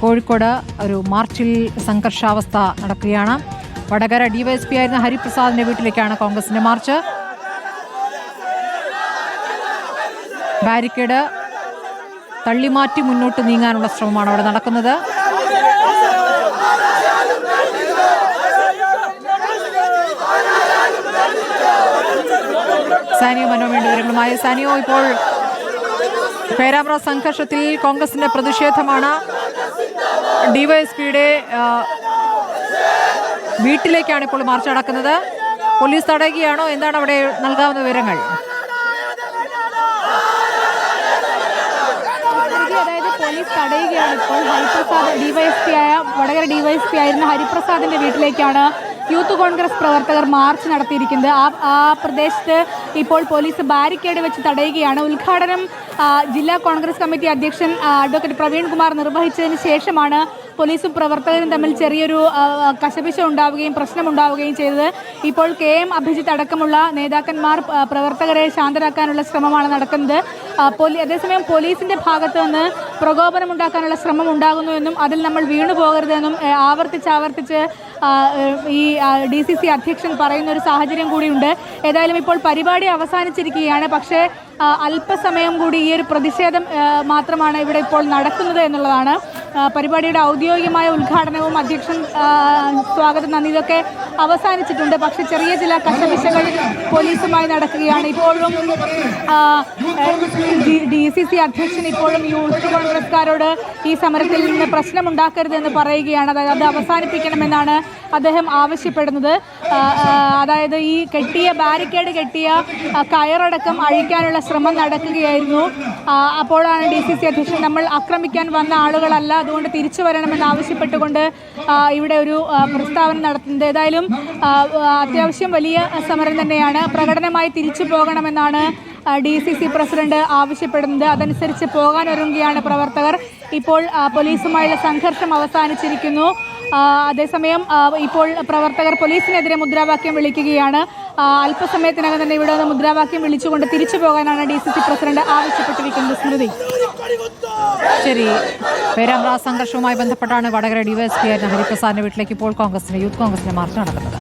കോഴിക്കോട് ഒരു മാർച്ചിൽ സംഘർഷാവസ്ഥ നടക്കുകയാണ്. വടകര ഡിവൈഎസ്പി ആയിരുന്ന ഹരിപ്രസാദിന്റെ വീട്ടിലേക്കാണ് കോൺഗ്രസിന്റെ മാർച്ച്. ബാരിക്കേഡ് തള്ളിമാറ്റി മുന്നോട്ട് നീങ്ങാനുള്ള ശ്രമമാണ് അവിടെ നടക്കുന്നത്. സാനിയോ മനോ വേണ്ട വിവരങ്ങളുമായി. സാനിയോ ഇപ്പോൾ പേരാമ്പ്ര സംഘർഷത്തിൽ കോൺഗ്രസിന്റെ പ്രതിഷേധമാണ്. ഡിവൈഎസ്പിയുടെ വീട്ടിലേക്കാണ് ഇപ്പോൾ മാർച്ച് നടക്കുന്നത്. പോലീസ് തടയുകയാണോ? എന്താണ് അവിടെ നൽകാവുന്ന വിവരങ്ങൾ? പോലീസ് തടയുകയാണ് ഇപ്പോൾ. ഹരിപ്രസാദ് ഡിവൈഎസ്പി ആയ വടകര ഡിവൈഎസ്പി ആയിരുന്ന ഹരിപ്രസാദിന്റെ വീട്ടിലേക്കാണ് യൂത്ത് കോൺഗ്രസ് പ്രവർത്തകർ മാർച്ച് നടത്തിയിരിക്കുന്നത്. ആ ആ പ്രദേശത്ത് ഇപ്പോൾ പോലീസ് ബാരിക്കേഡ് വെച്ച് തടയുകയാണ്. ഉദ്ഘാടനം ജില്ലാ കോൺഗ്രസ് കമ്മിറ്റി അധ്യക്ഷൻ അഡ്വക്കേറ്റ് പ്രവീൺ കുമാർ നിർവഹിച്ചതിന് ശേഷമാണ് പോലീസും പ്രവർത്തകരും തമ്മിൽ ചെറിയൊരു കശപിശ ഉണ്ടാവുകയും പ്രശ്നമുണ്ടാവുകയും ചെയ്തത്. ഇപ്പോൾ കെ എം അഭിജിത്ത് അടക്കമുള്ള നേതാക്കന്മാർ പ്രവർത്തകരെ ശാന്തരാക്കാനുള്ള ശ്രമമാണ് നടക്കുന്നത്. അതേസമയം പോലീസിന്റെ ഭാഗത്ത് നിന്ന് പ്രകോപനമുണ്ടാക്കാനുള്ള ശ്രമം ഉണ്ടാകുന്നുവെന്നും അതിൽ നമ്മൾ വീണു പോകരുതെന്നും ആവർത്തിച്ച് ഈ ഡി സി സി അധ്യക്ഷൻ പറയുന്ന ഒരു സാഹചര്യം കൂടിയുണ്ട്. ഏതായാലും ഇപ്പോൾ പരിപാടി അവസാനിച്ചിരിക്കുകയാണ്. പക്ഷേ അല്പസമയം കൂടി ഈ ഒരു പ്രതിഷേധം മാത്രമാണ് ഇവിടെ ഇപ്പോൾ നടക്കുന്നത് എന്നുള്ളതാണ്. പരിപാടിയുടെ ഔദ്യോഗികമായ ഉദ്ഘാടനവും അധ്യക്ഷൻ സ്വാഗതം നന്ദി ഇതൊക്കെ അവസാനിച്ചിട്ടുണ്ട്. പക്ഷെ ചെറിയ ചില കശപിശകൾ പോലീസുമായി നടക്കുകയാണ്. ഇപ്പോഴും ഡി സി സി അധ്യക്ഷൻ ഇപ്പോഴും യൂത്ത് കോൺഗ്രസ്കാരോട് ഈ സമരത്തിൽ നിന്ന് പ്രശ്നമുണ്ടാക്കരുതെന്ന് പറയുകയാണ്. അതായത് അത് അവസാനിപ്പിക്കണമെന്നാണ് അദ്ദേഹം ആവശ്യപ്പെടുന്നത്. അതായത് ഈ കെട്ടിയ ബാരിക്കേഡ് കെട്ടിയ കയറടക്കം അഴിക്കാനുള്ള ശ്രമം നടക്കുകയായിരുന്നു. അപ്പോഴാണ് ഡി സി സി അധ്യക്ഷൻ നമ്മൾ ആക്രമിക്കാൻ വന്ന ആളുകളല്ല അതുകൊണ്ട് തിരിച്ചു വരണമെന്ന് ആവശ്യപ്പെട്ടുകൊണ്ട് ഇവിടെ ഒരു പ്രസ്താവന നടത്തുന്നത്. ഏതായാലും അത്യാവശ്യം വലിയ സമരം തന്നെയാണ്. പ്രകടനമായി തിരിച്ചു പോകണമെന്നാണ് ഡി സി സി പ്രസിഡന്റ് ആവശ്യപ്പെടുന്നത്. അതനുസരിച്ച് പോകാനൊരുങ്ങുകയാണ് പ്രവർത്തകർ. ഇപ്പോൾ പോലീസുമായുള്ള സംഘർഷം അവസാനിച്ചിരിക്കുന്നു. അതേസമയം ഇപ്പോൾ പ്രവർത്തകർ പോലീസിനെതിരെ മുദ്രാവാക്യം വിളിക്കുകയാണ്. അല്പസമയത്തിനകം തന്നെ ഇവിടെ നിന്ന് മുദ്രാവാക്യം വിളിച്ചുകൊണ്ട് തിരിച്ചു പോകാനാണ് ഡി സി സി പ്രസിഡന്റ് ആവശ്യപ്പെട്ടിരിക്കുന്നത്. സ്മൃതി. ശരി. പേരാമ്പ്ര സംഘർഷവുമായി ബന്ധപ്പെട്ടാണ് വടകര ഡിവൈഎസ്പി ആയിരുന്ന ഹരിപ്രസാദിന്റെ വീട്ടിലേക്ക് ഇപ്പോൾ കോൺഗ്രസിന്റെ യൂത്ത് കോൺഗ്രസിന്റെ മാർച്ച് നടക്കുന്നത്.